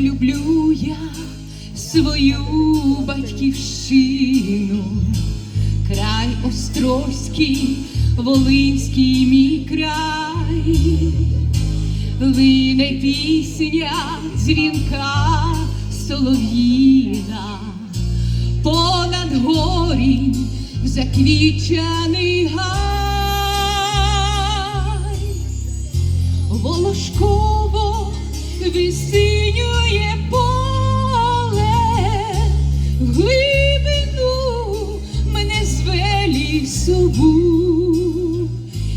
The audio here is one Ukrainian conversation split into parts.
люблю я свою батьківщину, край Острозький, Волинський мій край, лине пісня дзвінка солов'їна, понад горі в заквічаний гай. Волошково висинює зве лісову.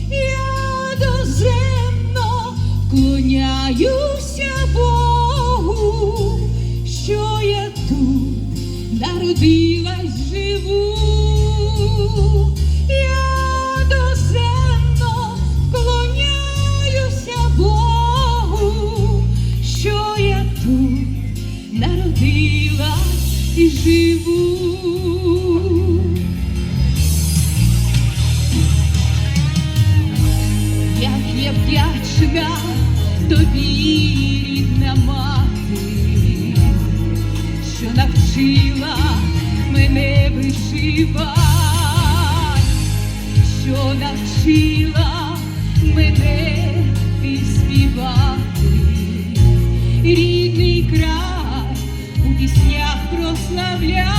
Я доземно вклоняюся Богу, що я тут народилась живу. Я доземно вклоняюся Богу, що я тут народилась і живу. Я вдячна тобі, рідна мати, що навчила мене вишивати, що навчила мене і співати, рідний край у піснях прославляй.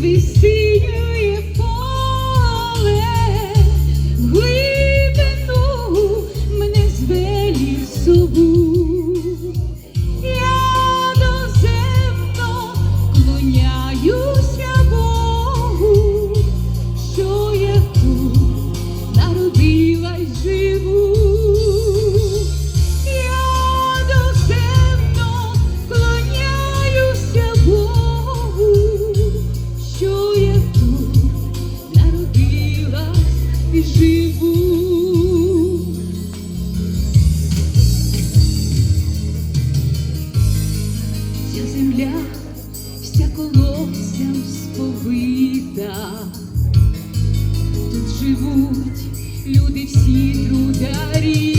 we see you. Сповита. Тут живуть люди всі трударі,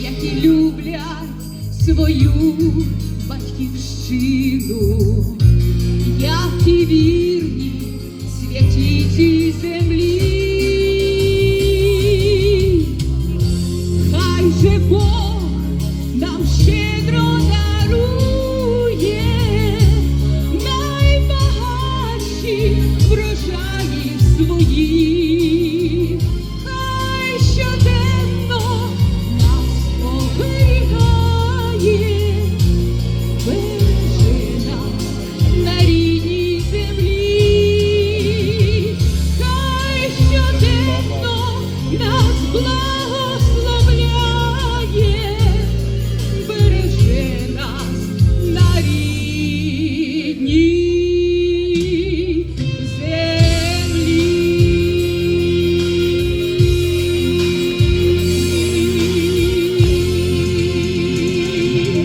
які люблять свою батьківщину, які вірні